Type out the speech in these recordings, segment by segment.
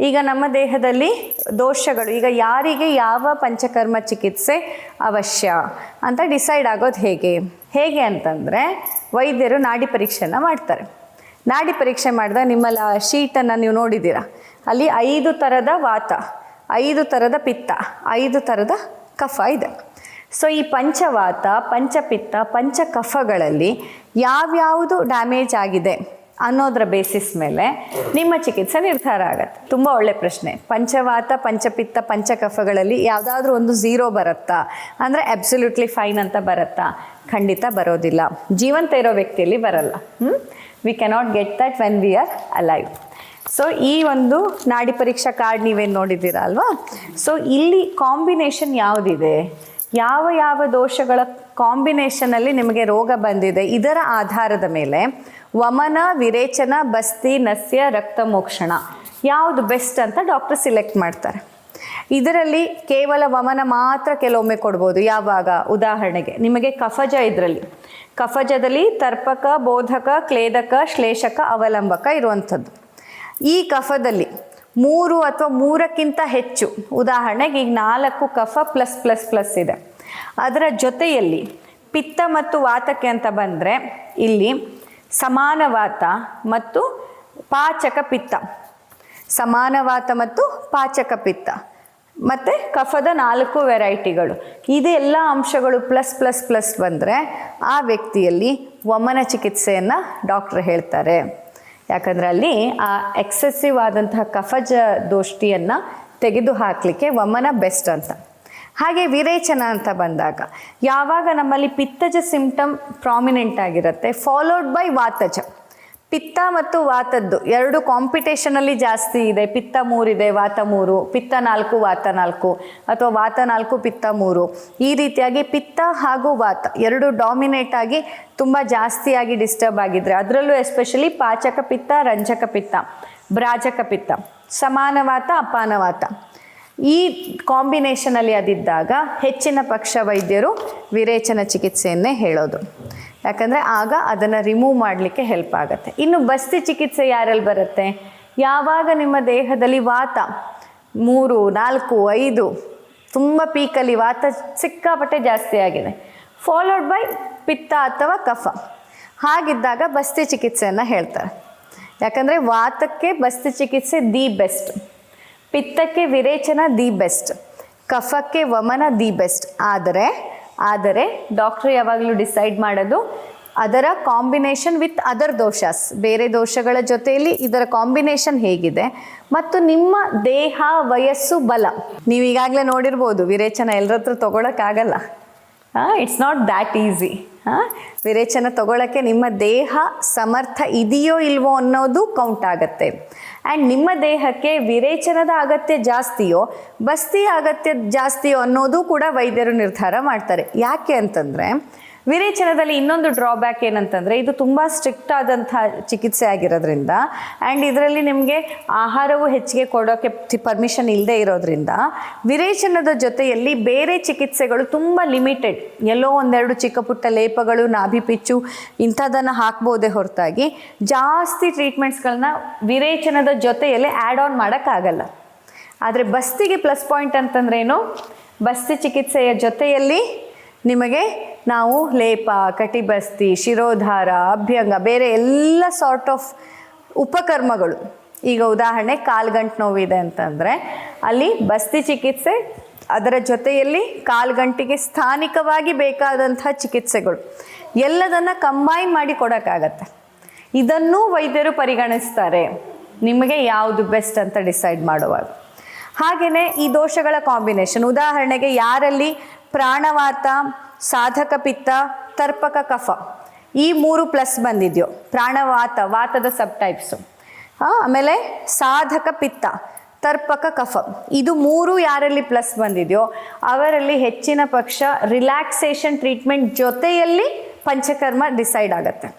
ಈಗ ನಮ್ಮ ದೇಹದಲ್ಲಿ ದೋಷಗಳು, ಈಗ ಯಾರಿಗೆ ಯಾವ ಪಂಚಕರ್ಮ ಚಿಕಿತ್ಸೆ ಅವಶ್ಯ ಅಂತ ಡಿಸೈಡ್ ಆಗೋದು ಹೇಗೆ? ಹೇಗೆ ಅಂತಂದರೆ ವೈದ್ಯರು ನಾಡಿ ಪರೀಕ್ಷೆನ ಮಾಡ್ತಾರೆ. ನಾಡಿ ಪರೀಕ್ಷೆ ಮಾಡಿದಾಗ ನಿಮ್ಮಲ್ಲಿ ಆ ಶೀಟನ್ನು ನೀವು ನೋಡಿದ್ದೀರಾ? ಅಲ್ಲಿ ಐದು ಥರದ ವಾತ, ಐದು ಥರದ ಪಿತ್ತ, ಐದು ಥರದ ಕಫ ಇದೆ. ಸೊ ಈ ಪಂಚವಾತ, ಪಂಚಪಿತ್ತ, ಪಂಚಕಫಗಳಲ್ಲಿ ಯಾವ್ಯಾವುದು ಡ್ಯಾಮೇಜ್ ಆಗಿದೆ? ಅನ್ನೋದರ ಬೇಸಿಸ್ ಮೇಲೆ ನಿಮ್ಮ ಚಿಕಿತ್ಸೆ ನಿರ್ಧಾರ ಆಗುತ್ತೆ. ತುಂಬ ಒಳ್ಳೆ ಪ್ರಶ್ನೆ. ಪಂಚವಾತ, ಪಂಚಪಿತ್ತ, ಪಂಚಕಫಗಳಲ್ಲಿ ಯಾವುದಾದ್ರೂ ಒಂದು ಝೀರೋ ಬರುತ್ತಾ? ಅಂದರೆ ಅಬ್ಸಲ್ಯೂಟ್ಲಿ ಫೈನ್ ಅಂತ ಬರುತ್ತಾ? ಖಂಡಿತ ಬರೋದಿಲ್ಲ. ಜೀವಂತ ಇರೋ ವ್ಯಕ್ತಿಯಲ್ಲಿ ಬರಲ್ಲ. We cannot get that when we are alive so ಈ ಒಂದು ನಾಡಿ ಪರೀಕ್ಷಾ ಕಾರ್ಡ್ ನೀವೇನು ನೋಡಿದ್ದೀರಾ ಅಲ್ವಾ? ಸೊ ಇಲ್ಲಿ ಕಾಂಬಿನೇಷನ್ ಯಾವುದಿದೆ? ಯಾವ ಯಾವ ದೋಷಗಳ ಕಾಂಬಿನೇಷನಲ್ಲಿ ನಿಮಗೆ ರೋಗ ಬಂದಿದೆ? ಇದರ ಆಧಾರದ ಮೇಲೆ ವಮನ, ವಿರೇಚನ, ಬಸ್ತಿ, ನಸ್ಯ, ರಕ್ತ ಮೋಕ್ಷಣ. ಯಾವುದು ಬೆಸ್ಟ್ ಅಂತ ಡಾಕ್ಟರ್ ಸಿಲೆಕ್ಟ್ ಮಾಡ್ತಾರೆ. ಇದರಲ್ಲಿ ಕೇವಲ ವಮನ ಮಾತ್ರ ಕೆಲವೊಮ್ಮೆ ಕೊಡ್ಬೋದು. ಯಾವಾಗ? ಉದಾಹರಣೆಗೆ, ನಿಮಗೆ ಕಫಜ ಇದರಲ್ಲಿ. ಕಫಜದಲ್ಲಿ ತರ್ಪಕ, ಬೋಧಕ, ಕ್ಲೇದಕ, ಶ್ಲೇಷಕ, ಅವಲಂಬಕ ಇರುವಂಥದ್ದು. ಈ ಕಫದಲ್ಲಿ ಮೂರು ಅಥವಾ ಮೂರಕ್ಕಿಂತ ಹೆಚ್ಚು, ಉದಾಹರಣೆಗೆ ಈಗ ನಾಲ್ಕು ಕಫ ಪ್ಲಸ್ ಪ್ಲಸ್ ಪ್ಲಸ್ ಇದೆ. ಅದರ ಜೊತೆಯಲ್ಲಿ ಪಿತ್ತ ಮತ್ತು ವಾತಕ್ಕೆ ಅಂತ ಬಂದರೆ, ಇಲ್ಲಿ ಸಮಾನ ವಾತ ಮತ್ತು ಪಾಚಕ ಪಿತ್ತ. ಸಮಾನವಾತ ಮತ್ತು ಪಾಚಕ ಪಿತ್ತ. ಮತ್ತು ಕಫದ ನಾಲ್ಕು ವೆರೈಟಿಗಳು. ಇದೆಲ್ಲ ಅಂಶಗಳು ಪ್ಲಸ್ ಪ್ಲಸ್ ಪ್ಲಸ್ ಬಂದರೆ ಆ ವ್ಯಕ್ತಿಯಲ್ಲಿ ವಮನ ಚಿಕಿತ್ಸೆಯನ್ನು ಡಾಕ್ಟ್ರ್ ಹೇಳ್ತಾರೆ. ಯಾಕಂದರೆ ಅಲ್ಲಿ ಆ ಎಕ್ಸೆಸಿವ್ ಆದಂತಹ ಕಫಜ ದೋಷ್ಟಿಯನ್ನು ತೆಗೆದು ಹಾಕಲಿಕ್ಕೆ ವಮನ ಬೆಸ್ಟ್ ಅಂತ. ಹಾಗೆ ವಿರೇಚನ ಅಂತ ಬಂದಾಗ, ಯಾವಾಗ ನಮ್ಮಲ್ಲಿ ಪಿತ್ತಜ ಸಿಂಪ್ಟಮ್ ಪ್ರಾಮಿನೆಂಟ್ ಆಗಿರುತ್ತೆ ಫಾಲೋಡ್ ಬೈ ವಾತಜ. ಪಿತ್ತ ಮತ್ತು ವಾತದ್ದು ಎರಡು ಕಾಂಪಿಟೇಷನಲ್ಲಿ ಜಾಸ್ತಿ ಇದೆ. ಪಿತ್ತ ಮೂರಿದೆ ವಾತ ಮೂರು, ಪಿತ್ತ ನಾಲ್ಕು, ವಾತ ನಾಲ್ಕು, ಅಥವಾ ವಾತ ನಾಲ್ಕು, ಪಿತ್ತ ಮೂರು. ಈ ರೀತಿಯಾಗಿ ಪಿತ್ತ ಹಾಗೂ ವಾತ ಎರಡು ಡಾಮಿನೇಟ್ ಆಗಿ ತುಂಬ ಜಾಸ್ತಿಯಾಗಿ ಡಿಸ್ಟರ್ಬ್ ಆಗಿದ್ರೆ, ಅದರಲ್ಲೂ ಎಸ್ಪೆಷಲಿ ಪಾಚಕ ಪಿತ್ತ, ರಂಜಕ ಪಿತ್ತ, ಬ್ರಾಜಕ ಪಿತ್ತ ಸಮಾನವಾತ ಅಪಾನವಾತ ಈ ಕಾಂಬಿನೇಷನಲ್ಲಿ ಅದಿದ್ದಾಗ ಹೆಚ್ಚಿನ ಪಕ್ಷ ವೈದ್ಯರು ವಿರೇಚನ ಚಿಕಿತ್ಸೆಯನ್ನೇ ಹೇಳೋದು. ಯಾಕಂದರೆ ಆಗ ಅದನ್ನು ರಿಮೂವ್ ಮಾಡಲಿಕ್ಕೆ ಹೆಲ್ಪ್ ಆಗುತ್ತೆ. ಇನ್ನು ಬಸ್ತಿ ಚಿಕಿತ್ಸೆ ಯಾರಲ್ಲಿ ಬರುತ್ತೆ? ಯಾವಾಗ ನಿಮ್ಮ ದೇಹದಲ್ಲಿ ವಾತ? ಮೂರು, ನಾಲ್ಕು, ಐದು, ತುಂಬ ಪೀಕಲ್ಲಿ ವಾತ ಸಿಕ್ಕಾಪಟ್ಟೆ ಜಾಸ್ತಿ ಆಗಿದೆ. ಫಾಲೋಡ್ ಬೈ ಪಿತ್ತ ಅಥವಾ ಕಫ. ಹಾಗಿದ್ದಾಗ ಬಸ್ತಿ ಚಿಕಿತ್ಸೆಯನ್ನು ಹೇಳ್ತಾರೆ. ಯಾಕಂದರೆ ವಾತಕ್ಕೆ ಬಸ್ತಿ ಚಿಕಿತ್ಸೆ ದಿ ಬೆಸ್ಟ್ ಪಿತ್ತಕ್ಕೆ ವಿರೇಚನ ದಿ ಬೆಸ್ಟ್, ಕಫಕ್ಕೆ ವಮನ ದಿ ಬೆಸ್ಟ್. ಆದರೆ ಆದರೆ ಡಾಕ್ಟ್ರು ಯಾವಾಗಲೂ ಡಿಸೈಡ್ ಮಾಡೋದು ಅದರ ಕಾಂಬಿನೇಷನ್ ವಿತ್ ಅದರ್ ದೋಷಸ್. ಬೇರೆ ದೋಷಗಳ ಜೊತೆಯಲ್ಲಿ ಇದರ ಕಾಂಬಿನೇಷನ್ ಹೇಗಿದೆ ಮತ್ತು ನಿಮ್ಮ ದೇಹ ವಯಸ್ಸು ಬಲ. ನೀವು ಈಗಾಗಲೇ ನೋಡಿರ್ಬೋದು, ವಿರೇಚನ ಎಲ್ಲರ ಹತ್ರ ತೊಗೊಳಕ್ಕಾಗಲ್ಲ. ಹಾಂ ಇಟ್ಸ್ ನಾಟ್ ದ್ಯಾಟ್ ಈಸಿ ಹಾಂ, ವಿರೇಚನ ತಗೊಳ್ಳೋಕ್ಕೆ ನಿಮ್ಮ ದೇಹ ಸಮರ್ಥ ಇದೆಯೋ ಇಲ್ವೋ ಅನ್ನೋದು ಕೌಂಟ್ ಆಗುತ್ತೆ. ಆ್ಯಂಡ್ ನಿಮ್ಮ ದೇಹಕ್ಕೆ ವಿರೇಚನದ ಅಗತ್ಯ ಜಾಸ್ತಿಯೋ, ಬಸ್ತಿ ಅಗತ್ಯ ಜಾಸ್ತಿಯೋ ಅನ್ನೋದು ಕೂಡ ವೈದ್ಯರು ನಿರ್ಧಾರ ಮಾಡ್ತಾರೆ. ಯಾಕೆ ಅಂತಂದರೆ ವಿರೇಚನದಲ್ಲಿ ಇನ್ನೊಂದು ಡ್ರಾಬ್ಯಾಕ್ ಏನಂತಂದರೆ, ಇದು ತುಂಬ ಸ್ಟ್ರಿಕ್ಟ್ ಆದಂತಹ ಚಿಕಿತ್ಸೆ ಆಗಿರೋದ್ರಿಂದ ಆ್ಯಂಡ್ ಇದರಲ್ಲಿ ನಿಮಗೆ ಆಹಾರವು ಹೆಚ್ಚಿಗೆ ಕೊಡೋಕ್ಕೆ ಪರ್ಮಿಷನ್ ಇಲ್ಲದೆ ಇರೋದ್ರಿಂದ, ವಿರೇಚನದ ಜೊತೆಯಲ್ಲಿ ಬೇರೆ ಚಿಕಿತ್ಸೆಗಳು ತುಂಬ ಲಿಮಿಟೆಡ್ ಎಲ್ಲೋ ಒಂದೆರಡು ಚಿಕ್ಕ ಪುಟ್ಟ ಲೇಪಗಳು, ನಾಭಿ ಪಿಚ್ಚು, ಇಂಥದ್ದನ್ನು ಹಾಕ್ಬೋದೇ ಹೊರತಾಗಿ ಜಾಸ್ತಿ ಟ್ರೀಟ್ಮೆಂಟ್ಸ್ಗಳನ್ನ ವಿರೇಚನದ ಜೊತೆಯಲ್ಲಿ ಆ್ಯಡ್ ಆನ್ ಮಾಡೋಕ್ಕಾಗಲ್ಲ. ಆದರೆ ಬಸ್ತಿಗೆ ಪ್ಲಸ್ ಪಾಯಿಂಟ್ ಅಂತಂದ್ರೇನು ಬಸ್ತಿ ಚಿಕಿತ್ಸೆಯ ಜೊತೆಯಲ್ಲಿ ನಿಮಗೆ ನಾವು ಲೇಪ, ಕಟಿಬಸ್ತಿ, ಶಿರೋಧಾರ, ಅಭ್ಯಂಗ, ಬೇರೆ ಎಲ್ಲ ಸಾರ್ಟ್ ಆಫ್ ಉಪಕರ್ಮಗಳು. ಈಗ ಉದಾಹರಣೆ ಕಾಲ್ಗಂಟು ನೋವಿದೆ ಅಂತಂದರೆ, ಅಲ್ಲಿ ಬಸ್ತಿ ಚಿಕಿತ್ಸೆ, ಅದರ ಜೊತೆಯಲ್ಲಿ ಕಾಲ್ಗಂಟಿಗೆ ಸ್ಥಾನಿಕವಾಗಿ ಬೇಕಾದಂತಹ ಚಿಕಿತ್ಸೆಗಳು. ಎಲ್ಲದನ್ನು ಕಂಬೈನ್ ಮಾಡಿ ಕೊಡೋಕ್ಕಾಗತ್ತೆ. ಇದನ್ನೂ ವೈದ್ಯರು ಪರಿಗಣಿಸ್ತಾರೆ. ನಿಮಗೆ ಯಾವುದು ಬೆಸ್ಟ್ ಅಂತ ಡಿಸೈಡ್ ಮಾಡುವಾಗ. ಹಾಗೆಯೇ ಈ ದೋಷಗಳ ಕಾಂಬಿನೇಷನ್ ಉದಾಹರಣೆಗೆ ಯಾರಲ್ಲಿ ಪ್ರಾಣವಾತ ಸಾಧಕ ಪಿತ್ತ, ತರ್ಪಕ ಕಫ. ಈ ಮೂರು ಪ್ಲಸ್ ಬಂದಿದೆಯೋ, ಪ್ರಾಣವಾತ, ವಾತದ ಸಬ್ ಟೈಪ್ಸು ಆಮೇಲೆ ಸಾಧಕ ಪಿತ್ತ, ತರ್ಪಕ ಕಫ. ಇದು ಮೂರು ಯಾರಲ್ಲಿ ಪ್ಲಸ್ ಬಂದಿದೆಯೋ, ಅವರಲ್ಲಿ ಹೆಚ್ಚಿನ ಪಕ್ಷ ರಿಲ್ಯಾಕ್ಸೇಷನ್ ಟ್ರೀಟ್ಮೆಂಟ್ ಜೊತೆಯಲ್ಲಿ ಪಂಚಕರ್ಮ ಡಿಸೈಡ್ ಆಗುತ್ತೆ.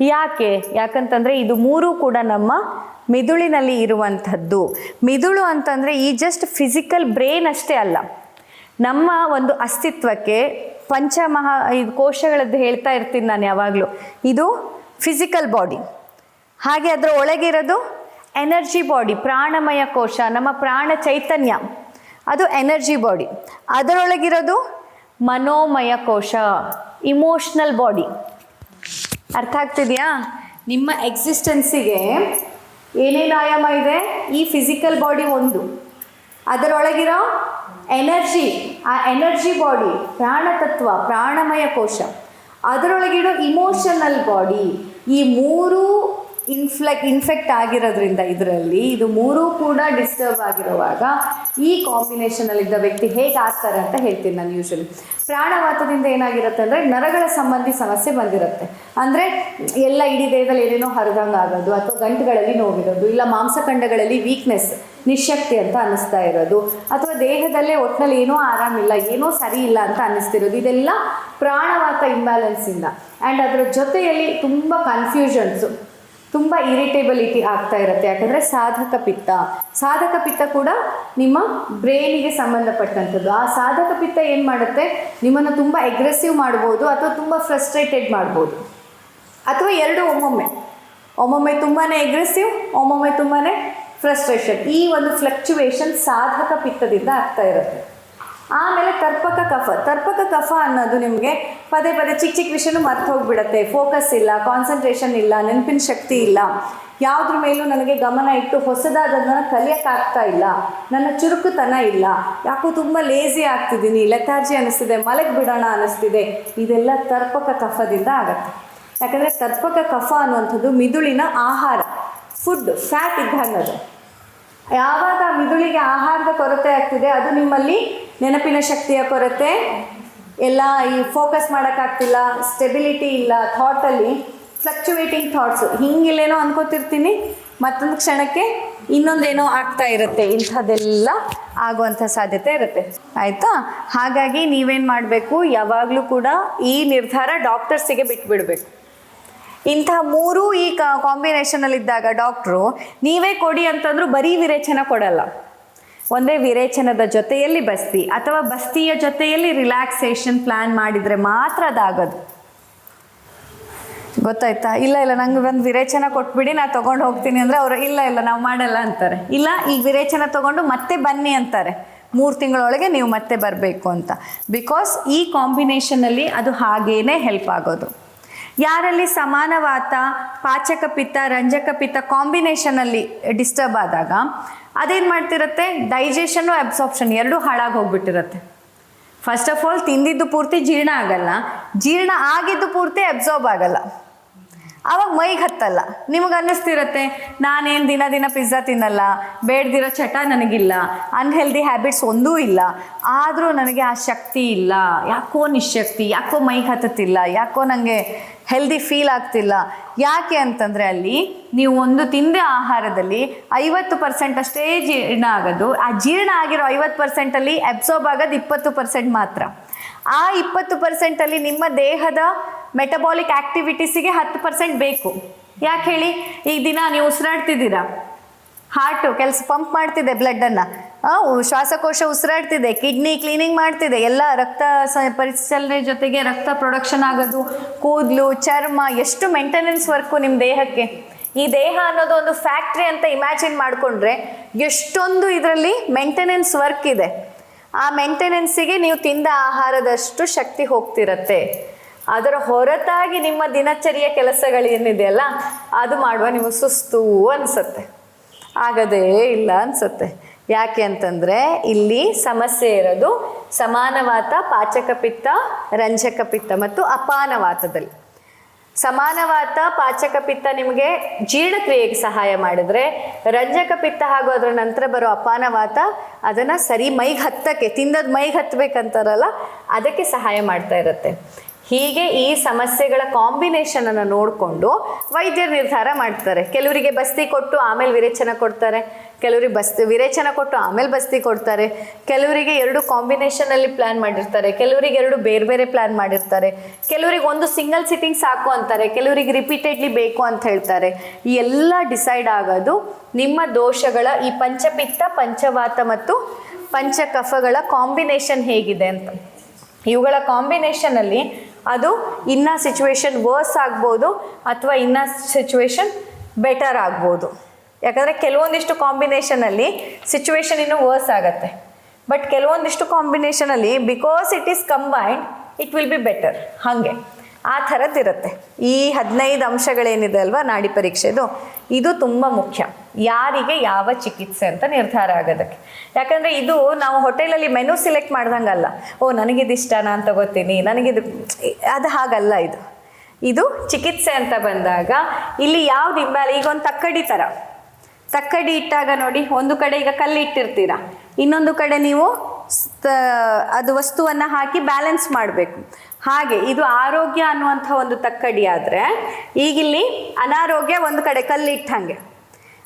ಯಾಕೆ? ಯಾಕಂತಂದರೆ ಇದು ಮೂರು ಕೂಡ ನಮ್ಮ ಮಿದುಳಿನಲ್ಲಿ ಇರುವಂಥದ್ದು. ಮಿದುಳು ಅಂತಂದರೆ ಈ ಜಸ್ಟ್ ಫಿಸಿಕಲ್ ಬ್ರೈನ್ ಅಷ್ಟೇ ಅಲ್ಲ. ನಮ್ಮ ಒಂದು ಅಸ್ತಿತ್ವಕ್ಕೆ ಪಂಚಮಹಾ ಇದು ಕೋಶಗಳದ್ದು ಹೇಳ್ತಾ ಇರ್ತೀನಿ ನಾನು ಯಾವಾಗಲೂ. ಇದು ಫಿಸಿಕಲ್ ಬಾಡಿ ಹಾಗೆ ಅದರ ಒಳಗಿರೋದು ಎನರ್ಜಿ ಬಾಡಿ ಪ್ರಾಣಮಯ ಕೋಶ, ನಮ್ಮ ಪ್ರಾಣ ಚೈತನ್ಯ. ಅದು ಎನರ್ಜಿ ಬಾಡಿ ಅದರೊಳಗಿರೋದು ಮನೋಮಯ ಕೋಶ ಇಮೋಷ್ನಲ್ ಬಾಡಿ ಅರ್ಥ ಆಗ್ತಿದೆಯಾ? ನಿಮ್ಮ ಎಕ್ಸಿಸ್ಟೆನ್ಸಿಗೆ ಏನೇನು ಆಯಾಮ ಇದೆ? ಈ ಫಿಸಿಕಲ್ ಬಾಡಿ ಒಂದು. ಅದರೊಳಗಿರೋ ಎನರ್ಜಿ ಆ ಎನರ್ಜಿ ಬಾಡಿ ಪ್ರಾಣತತ್ವ ಪ್ರಾಣಮಯ ಕೋಶ. ಅದರೊಳಗಿರೋ ಇಮೋಷನಲ್ ಬಾಡಿ ಈ ಮೂರು ಇನ್ಫ್ಲೆಕ್ ಇನ್ಫೆಕ್ಟ್ ಆಗಿರೋದ್ರಿಂದ ಇದರಲ್ಲಿ ಇದು ಮೂರೂ ಕೂಡ ಡಿಸ್ಟರ್ಬ್ ಆಗಿರುವಾಗ ಈ ಕಾಂಬಿನೇಷನಲ್ಲಿದ್ದ ವ್ಯಕ್ತಿ ಹೇಗೆ ಆಗ್ತಾರೆ ಅಂತ ಹೇಳ್ತೀನಿ ನಾನು ಯೂಶಲಿ ಪ್ರಾಣವಾತದಿಂದ ಏನಾಗಿರುತ್ತೆ ಅಂದರೆ ನರಗಳ ಸಂಬಂಧಿ ಸಮಸ್ಯೆ ಬಂದಿರುತ್ತೆ. ಅಂದರೆ ಎಲ್ಲ ಇಡೀ ದೇಹದಲ್ಲಿ ಏನೇನೋ ಹರಿದಂಗೆ ಆಗೋದು ಅಥವಾ ಗಂಟುಗಳಲ್ಲಿ ನೋವಿರೋದು ಇಲ್ಲ ಮಾಂಸಖಂಡಗಳಲ್ಲಿ ವೀಕ್ನೆಸ್ ನಿಶಕ್ತಿ ಅಂತ ಅನ್ನಿಸ್ತಾ ಇರೋದು. ಅಥವಾ ದೇಹದಲ್ಲೇ ಒಟ್ಟಿನಲ್ಲಿ ಏನೋ ಆರಾಮಿಲ್ಲ ಏನೋ ಸರಿ ಇಲ್ಲ ಅಂತ ಅನ್ನಿಸ್ತಿರೋದು. ಇದೆಲ್ಲ ಪ್ರಾಣವಾತ ಇಂಬ್ಯಾಲೆನ್ಸಿಂದ ಆ್ಯಂಡ್ ಅದರ ಜೊತೆಯಲ್ಲಿ ತುಂಬ ಕನ್ಫ್ಯೂಷನ್ಸು ತುಂಬ ಇರಿಟೇಬಲಿಟಿ ಆಗ್ತಾ ಇರುತ್ತೆ. ಯಾಕಂದರೆ ಸಾಧಕ ಪಿತ್ತ. ಸಾಧಕ ಪಿತ್ತ ಕೂಡ ನಿಮ್ಮ ಬ್ರೈನಿಗೆ ಸಂಬಂಧಪಟ್ಟಂಥದ್ದು. ಆ ಸಾಧಕ ಪಿತ್ತ ಏನು ಮಾಡುತ್ತೆ? ನಿಮ್ಮನ್ನು ತುಂಬ ಎಗ್ರೆಸಿವ್ ಮಾಡ್ಬೋದು ಅಥವಾ ತುಂಬ ಫ್ರಸ್ಟ್ರೇಟೆಡ್ ಮಾಡ್ಬೋದು. ಅಥವಾ ಎರಡು ಒಮ್ಮೊಮ್ಮೆ. ಒಮ್ಮೊಮ್ಮೆ ತುಂಬಾ ಎಗ್ರೆಸಿವ್ ಒಮ್ಮೊಮ್ಮೆ ತುಂಬಾ ಫ್ರಸ್ಟ್ರೇಷನ್ ಈ ಒಂದು ಫ್ಲಕ್ಚುವೇಷನ್ ಸಾಧಕ ಪಿತ್ತದಿಂದ ಆಗ್ತಾ ಇರುತ್ತೆ. ಆಮೇಲೆ ತರ್ಪಕ ಕಫ. ತರ್ಪಕ ಕಫ ಅನ್ನೋದು ನಿಮಗೆ ಪದೇ ಪದೇ ಚಿಕ್ಕ ಚಿಕ್ಕ ವಿಷಯನೂ ಮರ್ತು ಹೋಗ್ಬಿಡತ್ತೆ. ಫೋಕಸ್ ಇಲ್ಲ ಕಾನ್ಸಂಟ್ರೇಷನ್ ಇಲ್ಲ, ನೆನಪಿನ ಶಕ್ತಿ ಇಲ್ಲ. ಯಾವುದ್ರ ಮೇಲೂ ನನಗೆ ಗಮನ ಇಟ್ಟು ಹೊಸದಾದದನ್ನು ಕಲಿಯೋಕ್ಕಾಗ್ತಾ ಇಲ್ಲ. ನನ್ನ ಚುರುಕುತನ ಇಲ್ಲ. ಯಾಕೋ ತುಂಬ ಲೇಜಿ ಆಗ್ತಿದ್ದೀನಿ. ಲೆಥಾರ್ಜಿ ಅನ್ನಿಸ್ತಿದೆ ಮಲಗಿ ಬಿಡೋಣ ಅನ್ನಿಸ್ತಿದೆ ಇದೆಲ್ಲ ತರ್ಪಕ ಕಫದಿಂದ ಆಗತ್ತೆ. ಯಾಕಂದರೆ ತರ್ಪಕ ಕಫ ಅನ್ನುವಂಥದ್ದು ಮಿದುಳಿನ ಆಹಾರ. ಫುಡ್ ಫ್ಯಾಟ್ ಇದ್ದಂಗೆ ಅದು ಯಾವಾಗ ಮಿದುಳಿಗೆ ಆಹಾರದ ಕೊರತೆ ಆಗ್ತಿದೆ, ಅದು ನಿಮ್ಮಲ್ಲಿ ನೆನಪಿನ ಶಕ್ತಿಯ ಕೊರತೆ. ಎಲ್ಲ ಈ ಫೋಕಸ್ ಮಾಡೋಕ್ಕಾಗ್ತಿಲ್ಲ ಸ್ಟೆಬಿಲಿಟಿ ಇಲ್ಲ ಥಾಟಲ್ಲಿ ಫ್ಲಕ್ಚುವೇಟಿಂಗ್ ಥಾಟ್ಸು ಹಿಂಗಿಲ್ಲೇನೋ ಅನ್ಕೋತಿರ್ತೀನಿ, ಮತ್ತೊಂದು ಕ್ಷಣಕ್ಕೆ ಇನ್ನೊಂದೇನೋ ಆಗ್ತಾ ಇರುತ್ತೆ, ಇಂಥದ್ದೆಲ್ಲ ಆಗುವಂಥ ಸಾಧ್ಯತೆ ಇರುತ್ತೆ. ಆಯಿತಾ? ಹಾಗಾಗಿ ನೀವೇನು ಮಾಡಬೇಕು, ಯಾವಾಗಲೂ ಕೂಡ ಈ ನಿರ್ಧಾರ ಡಾಕ್ಟರ್ಸಿಗೆ ಬಿಟ್ಬಿಡಬೇಕು. ಇಂಥ ಮೂರು ಈ ಕಾಂಬಿನೇಷನ್ ಅಲ್ಲಿ ಇದ್ದಾಗ ಡಾಕ್ಟ್ರು ನೀವೇ ಕೊಡಿ ಅಂತಂದ್ರು ಬರೀ ವಿರೇಚನ ಕೊಡಲ್ಲ. ಒಂದೇ ವಿರೇಚನದ ಜೊತೆಯಲ್ಲಿ ಬಸ್ತಿ, ಅಥವಾ ಬಸ್ತಿಯ ಜೊತೆಯಲ್ಲಿ ರಿಲ್ಯಾಕ್ಸೇಷನ್ ಪ್ಲ್ಯಾನ್ ಮಾಡಿದರೆ ಮಾತ್ರ ಅದಾಗೋದು. ಗೊತ್ತಾಯ್ತಾ? ಇಲ್ಲ ಇಲ್ಲ, ನಂಗೆ ಒಂದು ವಿರೇಚನ ಕೊಟ್ಬಿಡಿ, ನಾ ತಗೊಂಡು ಹೋಗ್ತೀನಿ ಅಂದರೆ ಅವರು, ಇಲ್ಲ ಇಲ್ಲ, ನಾವು ಮಾಡಲ್ಲ ಅಂತಾರೆ. ಇಲ್ಲ, ಈ ವಿರೇಚನ ತಗೊಂಡು ಮತ್ತೆ ಬನ್ನಿ ಅಂತಾರೆ. ಮೂರು ತಿಂಗಳೊಳಗೆ ನೀವು ಮತ್ತೆ ಬರಬೇಕು ಅಂತ. ಬಿಕಾಸ್ ಈ ಕಾಂಬಿನೇಷನಲ್ಲಿ ಅದು ಹಾಗೇನೆ ಹೆಲ್ಪ್ ಆಗೋದು. ಯಾರಲ್ಲಿ ಸಮಾನವಾತ ಪಾಚಕ ಪಿತ್ತ, ರಂಜಕ ಪಿತ್ತ ಕಾಂಬಿನೇಷನಲ್ಲಿ ಡಿಸ್ಟರ್ಬ್ ಆದಾಗ ಅದೇನು ಮಾಡ್ತಿರುತ್ತೆ? ಡೈಜೆಷನು ಅಬ್ಸಾರ್ಪ್ಷನ್ ಎರಡೂ ಹಾಳಾಗಿ ಹೋಗ್ಬಿಟ್ಟಿರುತ್ತೆ. ಫಸ್ಟ್ ಆಫ್ ಆಲ್ ತಿಂದಿದ್ದು ಪೂರ್ತಿ ಜೀರ್ಣ ಆಗಲ್ಲ. ಜೀರ್ಣ ಆಗಿದ್ದು ಪೂರ್ತಿ ಅಬ್ಸಾರ್ಬ್ ಆಗಲ್ಲ. ಆವಾಗ ಮೈಗೆ ಹತ್ತಲ್ಲ. ನಿಮಗೆ ಅನ್ನಿಸ್ತಿರತ್ತೆ, ನಾನೇನು ದಿನ ದಿನ ಪಿಜ್ಜಾ ತಿನ್ನಲ್ಲ, ಬೇಡ್ದಿರೋ ಚಟ ನನಗಿಲ್ಲ ಅನ್ಹೆಲ್ದಿ ಹ್ಯಾಬಿಟ್ಸ್ ಒಂದೂ ಇಲ್ಲ. ಆದರೂ ನನಗೆ ಆ ಶಕ್ತಿ ಇಲ್ಲ. ಯಾಕೋ ನಿಶಕ್ತಿ ಯಾಕೋ ಮೈಗೆ ಹತ್ತುತ್ತಿಲ್ಲ, ಯಾಕೋ ನನಗೆ ಹೆಲ್ದಿ ಫೀಲ್ ಆಗ್ತಿಲ್ಲ. ಯಾಕೆ ಅಂತಂದರೆ ಅಲ್ಲಿ ನೀವು ಒಂದು ತಿಂದ ಆಹಾರದಲ್ಲಿ ಐವತ್ತು ಪರ್ಸೆಂಟ್ ಅಷ್ಟೇ ಜೀರ್ಣ ಆಗೋದು, ಆ ಜೀರ್ಣ ಆಗಿರೋ ಐವತ್ತು ಪರ್ಸೆಂಟಲ್ಲಿ ಅಬ್ಸಾರ್ಬ್ ಆಗೋದು ಇಪ್ಪತ್ತು ಪರ್ಸೆಂಟ್ ಮಾತ್ರ. ಆ ಇಪ್ಪತ್ತು ಪರ್ಸೆಂಟಲ್ಲಿ ನಿಮ್ಮ ದೇಹದ ಮೆಟಬಾಲಿಕ್ ಆ್ಯಕ್ಟಿವಿಟೀಸಿಗೆ ಹತ್ತು ಪರ್ಸೆಂಟ್ ಬೇಕು. ಯಾಕೆ ಹೇಳಿ? ಈ ದಿನ ನೀವು ಉಸಿರಾಡ್ತಿದ್ದೀರಾ. ಹಾರ್ಟು ಕೆಲಸ ಪಂಪ್ ಮಾಡ್ತಿದೆ ಬ್ಲಡ್ಡನ್ನು ಶ್ವಾಸಕೋಶ ಉಸಿರಾಡ್ತಿದೆ ಕಿಡ್ನಿ ಕ್ಲೀನಿಂಗ್ ಮಾಡ್ತಿದೆ, ಎಲ್ಲ ರಕ್ತ ಸ, ಪರಿಚಲನೆ ಜೊತೆಗೆ ರಕ್ತ ಪ್ರೊಡಕ್ಷನ್ ಆಗೋದು, ಕೂದಲು, ಚರ್ಮ, ಎಷ್ಟು ಮೇಂಟೆನೆನ್ಸ್ ವರ್ಕು ನಿಮ್ಮ ದೇಹಕ್ಕೆ. ಈ ದೇಹ ಅನ್ನೋದು ಒಂದು ಫ್ಯಾಕ್ಟ್ರಿ ಅಂತ ಇಮ್ಯಾಜಿನ್ ಮಾಡಿಕೊಂಡ್ರೆ ಎಷ್ಟೊಂದು ಇದರಲ್ಲಿ ಮೇಂಟೆನೆನ್ಸ್ ವರ್ಕ್ ಇದೆ. ಆ ಮೇಂಟೆನೆನ್ಸಿಗೆ ನೀವು ತಿಂದ ಆಹಾರದಷ್ಟು ಶಕ್ತಿ ಹೋಗ್ತಿರತ್ತೆ. ಅದರ ಹೊರತಾಗಿ ನಿಮ್ಮ ದಿನಚರಿಯ ಕೆಲಸಗಳೇನಿದೆಯಲ್ಲ ಅದು ಮಾಡುವ ನಿಮಗೆ ಸುಸ್ತು ಅನಿಸುತ್ತೆ. ಆಗದೇ ಇಲ್ಲ ಅನಿಸುತ್ತೆ. ಯಾಕೆ ಅಂತಂದರೆ, ಇಲ್ಲಿ ಸಮಸ್ಯೆ ಇರೋದು ಸಮಾನವಾತ, ಪಾಚಕ ಪಿತ್ತ, ರಂಜಕ ಪಿತ್ತ ಮತ್ತು ಅಪಾನವಾತದಲ್ಲಿ. ಸಮಾನವಾತ, ಪಾಚಕ ಪಿತ್ತ ನಿಮಗೆ ಜೀರ್ಣಕ್ರಿಯೆಗೆ ಸಹಾಯ ಮಾಡಿದ್ರೆ, ರಂಜಕ ಪಿತ್ತ ಹಾಗೂ ಅದರ ನಂತರ ಬರೋ ಅಪಾನವಾತ, ಅದನ್ನು ಸರಿ ಮೈಗೆ ಹತ್ತಕ್ಕೆ ತಿಂದದ್ದು ಮೈಗೆ ಹತ್ತಬೇಕಂತಾರಲ್ಲ ಅದಕ್ಕೆ ಸಹಾಯ ಮಾಡ್ತಾ ಇರುತ್ತೆ. ಹೀಗೆ ಈ ಸಮಸ್ಯೆಗಳ ಕಾಂಬಿನೇಷನ್ ಅನ್ನು ನೋಡಿಕೊಂಡು ವೈದ್ಯರು ನಿರ್ಧಾರ ಮಾಡ್ತಾರೆ. ಕೆಲವರಿಗೆ ಬಸ್ತಿ ಕೊಟ್ಟು ಆಮೇಲೆ ವಿರೇಚನ ಕೊಡ್ತಾರೆ. ಕೆಲವರಿಗೆ ಬಸ್ತಿ ವಿರೇಚನ ಕೊಟ್ಟು ಆಮೇಲೆ ಬಸ್ತಿ ಕೊಡ್ತಾರೆ. ಕೆಲವರಿಗೆ ಎರಡು ಕಾಂಬಿನೇಷನಲ್ಲಿ ಪ್ಲ್ಯಾನ್ ಮಾಡಿರ್ತಾರೆ. ಕೆಲವರಿಗೆ ಎರಡು ಬೇರೆ ಬೇರೆ ಪ್ಲ್ಯಾನ್ ಮಾಡಿರ್ತಾರೆ. ಕೆಲವರಿಗೆ ಒಂದು ಸಿಂಗಲ್ ಸಿಟ್ಟಿಂಗ್ ಸಾಕು ಅಂತಾರೆ. ಕೆಲವರಿಗೆ ರಿಪೀಟೆಡ್ಲಿ ಬೇಕು ಅಂತ ಹೇಳ್ತಾರೆ. ಈ ಎಲ್ಲ ಡಿಸೈಡ್ ಆಗೋದು ನಿಮ್ಮ ದೋಷಗಳ ಈ ಪಂಚಪಿತ್ತ, ಪಂಚವಾತ ಮತ್ತು ಪಂಚಕಫಗಳ ಕಾಂಬಿನೇಷನ್ ಹೇಗಿದೆ ಅಂತ. ಇವುಗಳ ಕಾಂಬಿನೇಷನಲ್ಲಿ ಅದು ಇನ್ನ ಸಿಚುವೇಶನ್ ವರ್ಸ್ ಆಗ್ಬೋದು ಅಥವಾ ಇನ್ನ ಸಿಚುವೇಶನ್ ಬೆಟರ್ ಆಗ್ಬೋದು. ಯಾಕಂದರೆ ಕೆಲವೊಂದಿಷ್ಟು ಕಾಂಬಿನೇಷನಲ್ಲಿ ಸಿಚುವೇಶನ್ ಇನ್ನೂ ವರ್ಸ್ ಆಗುತ್ತೆ. ಬಟ್ ಕೆಲವೊಂದಿಷ್ಟು ಕಾಂಬಿನೇಷನಲ್ಲಿ because it is combined it will be better ಹಾಗೆ. ಆ ಥರದ್ದಿರುತ್ತೆ ಈ ಹದಿನೈದು ಅಂಶಗಳೇನಿದೆ ಅಲ್ವಾ ನಾಡಿ ಪರೀಕ್ಷೆದು? ಇದು ತುಂಬ ಮುಖ್ಯ. ಯಾರಿಗೆ ಯಾವ ಚಿಕಿತ್ಸೆ ಅಂತ ನಿರ್ಧಾರ ಆಗೋದಕ್ಕೆ. ಯಾಕಂದರೆ ಇದು ನಾವು ಹೋಟೆಲಲ್ಲಿ ಮೆನು ಸಿಲೆಕ್ಟ್ ಮಾಡ್ದಂಗಲ್ಲ. ಓ ನನಗಿದು ಇಷ್ಟ ನಾನು ತಗೋತೀನಿ. ನನಗಿದು, ಅದು ಹಾಗಲ್ಲ ಇದು. ಇದು ಚಿಕಿತ್ಸೆ ಅಂತ ಬಂದಾಗ ಇಲ್ಲಿ ಯಾವ್ದು ಇಂಬ್ಯಾಲ ಈಗ ಒಂದು ತಕ್ಕಡಿ ಥರ ತಕ್ಕಡಿ ಇಟ್ಟಾಗ ನೋಡಿ, ಒಂದು ಕಡೆ ಈಗ ಕಲ್ಲು ಇಟ್ಟಿರ್ತೀರ? ಇನ್ನೊಂದು ಕಡೆ ನೀವು ಅದು ವಸ್ತುವನ್ನು ಹಾಕಿ ಬ್ಯಾಲೆನ್ಸ್ ಮಾಡಬೇಕು. ಹಾಗೆ ಇದು ಆರೋಗ್ಯ ಅನ್ನುವಂಥ ಒಂದು ತಕ್ಕಡಿ ಆದರೆ ಈಗಿಲ್ಲಿ ಅನಾರೋಗ್ಯ ಒಂದು ಕಡೆ ಕಲ್ಲಿಟ್ಟಂಗೆ.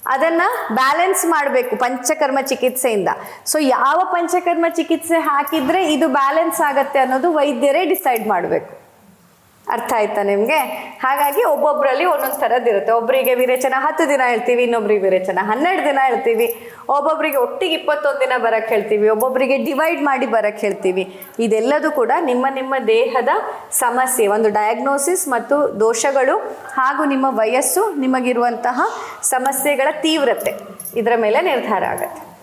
ಅದನ್ನು ಬ್ಯಾಲೆನ್ಸ್ ಮಾಡಬೇಕು ಪಂಚಕರ್ಮ ಚಿಕಿತ್ಸೆಯಿಂದ. ಸೊ ಯಾವ ಪಂಚಕರ್ಮ ಚಿಕಿತ್ಸೆ ಹಾಕಿದರೆ ಇದು ಬ್ಯಾಲೆನ್ಸ್ ಆಗತ್ತೆ ಅನ್ನೋದು ವೈದ್ಯರೇ ಡಿಸೈಡ್ ಮಾಡಬೇಕು. ಅರ್ಥ ಆಯ್ತಾ ನಿಮಗೆ? ಹಾಗಾಗಿ ಒಬ್ಬೊಬ್ಬರಲ್ಲಿ ಒಂದೊಂದು ಥರದ್ದಿರುತ್ತೆ ಒಬ್ಬರಿಗೆ ವಿರೇಚನ ಹತ್ತು ದಿನ ಹೇಳ್ತೀವಿ, ಇನ್ನೊಬ್ರಿಗೆ ವಿರೇಚನ ಹನ್ನೆರಡು ದಿನ ಹೇಳ್ತೀವಿ. ಒಬ್ಬೊಬ್ಬರಿಗೆ ಒಟ್ಟಿಗೆ ಇಪ್ಪತ್ತೊಂದು ದಿನ ಬರಕ್ಕೆ ಹೇಳ್ತೀವಿ. ಒಬ್ಬೊಬ್ಬರಿಗೆ ಡಿವೈಡ್ ಮಾಡಿ ಬರಕ್ಕೆ ಹೇಳ್ತೀವಿ. ಇದೆಲ್ಲದೂ ಕೂಡ ನಿಮ್ಮ ನಿಮ್ಮ ದೇಹದ ಸಮಸ್ಯೆ, ಒಂದು ಡಯಾಗ್ನೋಸಿಸ್ ಮತ್ತು ದೋಷಗಳು ಹಾಗೂ ನಿಮ್ಮ ವಯಸ್ಸು ನಿಮಗಿರುವಂತಹ ಸಮಸ್ಯೆಗಳ ತೀವ್ರತೆ. ಇದರ ಮೇಲೆ ನಿರ್ಧಾರ ಆಗುತ್ತೆ.